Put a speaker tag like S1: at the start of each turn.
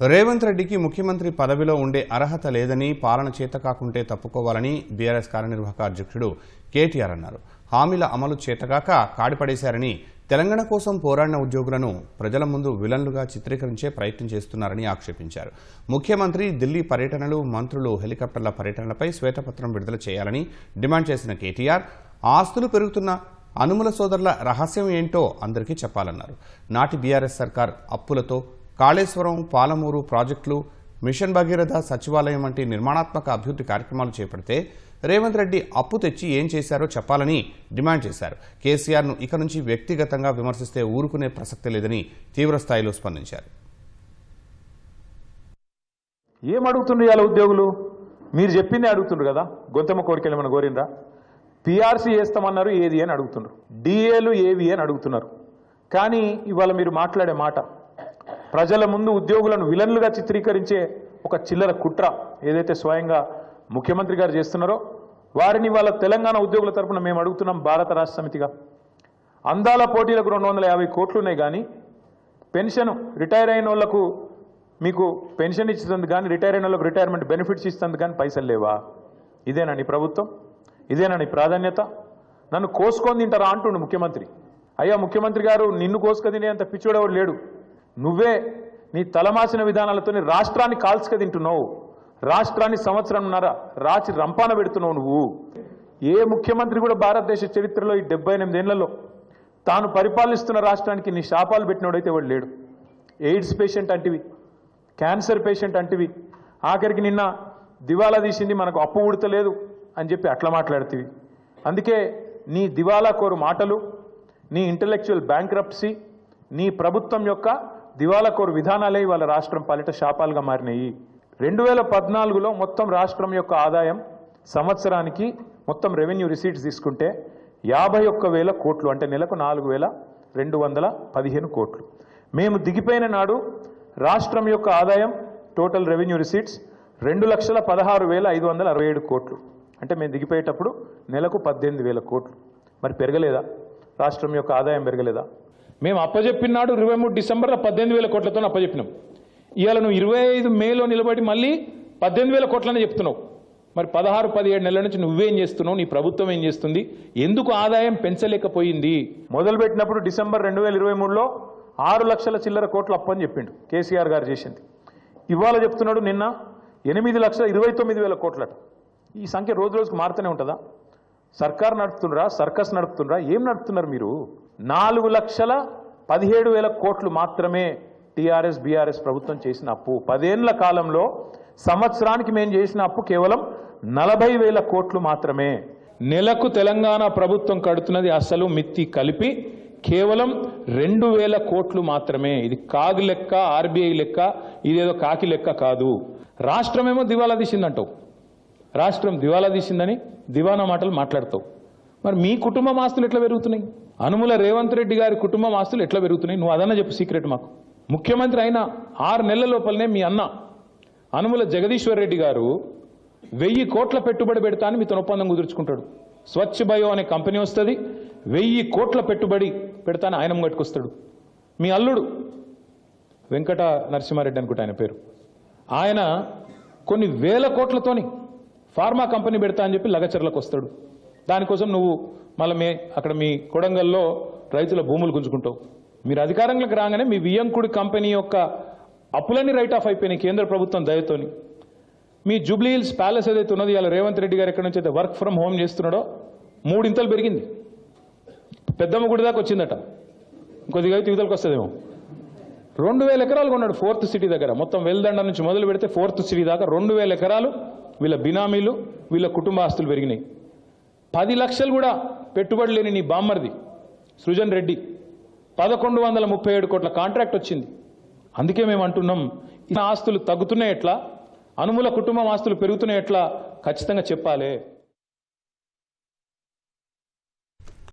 S1: రేవంత్ రెడ్డికి ముఖ్యమంత్రి పదవిలో ఉండే అర్హత లేదని పాలన చేత కాకుంటే తప్పుకోవాలని బీఆర్ఎస్ కార్యనిర్వాహక అధ్యక్షుడు కేటీఆర్ అన్నారు. హామీల అమలు చేతగాక కాడిపడేశారని తెలంగాణ కోసం పోరాడిన ఉద్యోగులను ప్రజల ముందు విలన్లుగా చిత్రీకరించే ప్రయత్నం చేస్తున్నారని ఆక్షేపించారు. ముఖ్యమంత్రి ఢిల్లీ పర్యటనలు మంత్రులు హెలికాప్టర్ల పర్యటనలపై శ్వేతపత్రం విడుదల చేయాలని డిమాండ్ చేసిన కేటీఆర్ ఆస్తులు పెరుగుతున్న అనుముల సోదరుల రహస్యం ఏంటో అందరికీ చెప్పాలన్నారు. నాటి బీఆర్ఎస్ సర్కార్ అప్పులతో కాళేశ్వరం పాలమూరు ప్రాజెక్టులు మిషన్ భగీరథ సచివాలయం వంటి నిర్మాణాత్మక అభివృద్ధి కార్యక్రమాలు చేపడితే రేవంత్ రెడ్డి అప్పు తెచ్చి ఏం చేశారో చెప్పాలని డిమాండ్ చేశారు. కేసీఆర్ను ఇక నుంచి వ్యక్తిగతంగా విమర్శిస్తే ఊరుకునే ప్రసక్తి లేదని తీవ్రస్థాయిలో స్పందించారు.
S2: ఏం అడుగుతుండ్రు ఇవాళ ఉద్యోగులు? మీరు చెప్పిందే అడుగుతుండ్రు కదా? గొంతమ్మ కోరికలు ఏమైనా కోరిండ్రా? పిఆర్సీ వేస్తామన్నారు ఏది అని అడుగుతున్నారు డిఏలు ఏవి అని అడుగుతున్నారు. కానీ ఇవాళ మీరు మాట్లాడే మాట ప్రజల ముందు ఉద్యోగులను విలన్లుగా చిత్రీకరించే ఒక చిల్లర కుట్ర ఏదైతే స్వయంగా ముఖ్యమంత్రి గారు చేస్తున్నారో వారిని వాళ్ళ తెలంగాణ ఉద్యోగుల తరపున మేము అడుగుతున్నాం భారత రాష్ట్ర సమితిగా. అందాల పోటీలకు రెండు వందల యాభై కోట్లు ఉన్నాయి కానీ పెన్షన్ రిటైర్ అయిన వాళ్ళకు మీకు పెన్షన్ ఇచ్చేందుకు కానీ రిటైర్ అయిన వాళ్ళకు రిటైర్మెంట్ బెనిఫిట్స్ ఇస్తుంది కానీ పైసలు లేవా? ఇదేనా నీ ప్రభుత్వం? ఇదేనా నీ ప్రాధాన్యత? నన్ను కోసుకొని తింటారా అంటుండు ముఖ్యమంత్రి. అయ్యా ముఖ్యమంత్రి గారు నిన్ను కోసుకొని తినే అంత పిచ్చోడెవడు లేడు. నువ్వే నీ తలమాసిన విధానాలతోని రాష్ట్రాన్ని కాల్చుక తింటున్నావు. రాష్ట్రాన్ని సంవత్సరంన్నర రాచి రంపాన పెడుతున్నావు నువ్వు. ఏ ముఖ్యమంత్రి కూడా భారతదేశ చరిత్రలో ఈ డెబ్బై ఎనిమిదేళ్ళలో తాను పరిపాలిస్తున్న రాష్ట్రానికి నీ శాపాలు పెట్టినోడైతే వాడు లేడు. ఎయిడ్స్ పేషెంట్ అంటివి క్యాన్సర్ పేషెంట్ అంటివి. ఆఖరికి నిన్న దివాలా తీసింది మనకు అప్పు ఉడతలేదు అని చెప్పి అట్లా మాట్లాడుతీవి. అందుకే నీ దివాలా కోరు మాటలు నీ ఇంటలెక్చువల్ బ్యాంక్రప్సీ నీ ప్రభుత్వం యొక్క దివాలా కోరు విధానాలే వాళ్ళ రాష్ట్రం పాలిట శాపాలుగా మారినాయి. రెండు వేల పద్నాలుగులో మొత్తం రాష్ట్రం యొక్క ఆదాయం సంవత్సరానికి మొత్తం రెవెన్యూ రిసీట్స్ తీసుకుంటే యాభై ఒక్క వేల కోట్లు అంటే నెలకు నాలుగు వేల రెండు వందల పదిహేను కోట్లు. మేము దిగిపోయిన నాడు రాష్ట్రం యొక్క ఆదాయం టోటల్ రెవెన్యూ రిసీట్స్ రెండు లక్షల పదహారు వేల ఐదు వందల అరవై ఏడు కోట్లు. అంటే మేము దిగిపోయేటప్పుడు నెలకు పద్దెనిమిది వేల కోట్లు. మరి పెరగలేదా? రాష్ట్రం యొక్క ఆదాయం పెరగలేదా?
S3: మేము అప్పజెప్పినాడు ఇరవై మూడు డిసెంబర్లో పద్దెనిమిది వేల కోట్లతో అప్పజెప్పినాం. ఇవాళ నువ్వు ఇరవై ఐదు మేలో నిలబడి మళ్ళీ పద్దెనిమిది వేల కోట్లనే చెప్తున్నావు. మరి పదహారు పదిహేడు నెలల నుంచి నువ్వేం చేస్తున్నావు? నీ ప్రభుత్వం ఏం చేస్తుంది? ఎందుకు ఆదాయం పెంచలేకపోయింది?
S2: మొదలుపెట్టినప్పుడు డిసెంబర్ రెండు వేల ఇరవై మూడులో ఆరు లక్షల చిల్లర కోట్ల అప్పని అని చెప్పిండు కేసీఆర్ గారు చేసింది. ఇవాళ చెప్తున్నాడు నిన్న ఎనిమిది లక్షల ఇరవై తొమ్మిది వేల కోట్లట. ఈ సంఖ్య రోజు రోజుకు మారుతూనే ఉంటుందా? సర్కార్ నడుపుతుండ్రా సర్కస్ నడుపుతుండ్రా? ఏం నడుపుతున్నారు మీరు? నాలుగు లక్షల పదిహేడు వేల కోట్లు మాత్రమే టీఆర్ఎస్ బీఆర్ఎస్ ప్రభుత్వం చేసిన అప్పు. పదేళ్ళ కాలంలో సంవత్సరానికి మేము చేసిన అప్పు కేవలం నలభై వేల కోట్లు మాత్రమే.
S3: నెలకు తెలంగాణ ప్రభుత్వం కడుతున్నది అసలు మిత్తి కలిపి కేవలం రెండు వేల కోట్లు మాత్రమే. ఇది కాగు లెక్క ఆర్బీఐ లెక్క ఇదేదో కాకి లెక్క కాదు. రాష్ట్రమేమో దివాలా తీసిందంటావు. రాష్ట్రం దివాలా తీసిందని దివానా మాటలు మాట్లాడతావు. మరి మీ కుటుంబం ఆస్తులు ఎట్లా పెరుగుతున్నాయి? అనుముల రేవంత్ రెడ్డి గారి కుటుంబం ఆస్తులు ఎట్లా పెరుగుతున్నాయి? నువ్వు అదన్నా చెప్పు సీక్రెట్ మాకు. ముఖ్యమంత్రి అయిన ఆరు నెలల లోపలనే మీ అన్న అనుముల జగదీశ్వర్ రెడ్డి గారు వెయ్యి కోట్ల పెట్టుబడి పెడతా అని మీతో ఒప్పందం కుదుర్చుకుంటాడు. స్వచ్ఛ బయో అనే కంపెనీ వస్తుంది వెయ్యి కోట్ల పెట్టుబడి పెడతాను ఆయన కట్టుకొస్తాడు మీ అల్లుడు వెంకట నరసింహారెడ్డి అనుకుంటా ఆయన పేరు. ఆయన కొన్ని వేల కోట్లతోని ఫార్మా కంపెనీ పెడతా అని చెప్పి లగచర్లకు వస్తాడు. దానికోసం నువ్వు మళ్ళీ మీ అక్కడ మీ కొడంగల్లో రైతుల భూములు గుంజుకుంటావు. మీరు అధికారంలోకి రాగానే మీ వియంకుడి కంపెనీ యొక్క అప్పులన్నీ రైట్ ఆఫ్ అయిపోయినాయి కేంద్ర ప్రభుత్వం దయతోని. మీ జూబ్లీ హిల్స్ ప్యాలెస్ ఏదైతే ఉన్నది ఇలా రేవంత్ రెడ్డి గారు ఎక్కడి నుంచి అయితే వర్క్ ఫ్రమ్ హోమ్ చేస్తున్నాడో మూడింతలు పెరిగింది. పెద్దమ్మ గుడి దాకా వచ్చిందట. కొద్దిగా అయితే యువతలకు వస్తుందేమో. రెండు వేల ఎకరాలు కొన్నాడు ఫోర్త్ సిటీ దగ్గర. మొత్తం వెల్దండ నుంచి మొదలు పెడితే ఫోర్త్ సిటీ దాకా రెండు వేల ఎకరాలు వీళ్ళ బినామీలు వీళ్ళ కుటుంబ ఆస్తులు పెరిగినాయి. పది లక్షలు కూడా పెట్టుబడి లేని నీ బామ్మర్ది సృజన్ రెడ్డి. పదకొండు వందల ముప్పై ఏడు కోట్ల కాంట్రాక్ట్ వచ్చింది. అందుకే మేము అంటున్నాం ఈ ఆస్తులు తగ్గుతున్నాయి ఎట్లా? అనుముల కుటుంబం ఆస్తులు పెరుగుతున్నాయి ఎట్లా? ఖచ్చితంగా చెప్పాలి.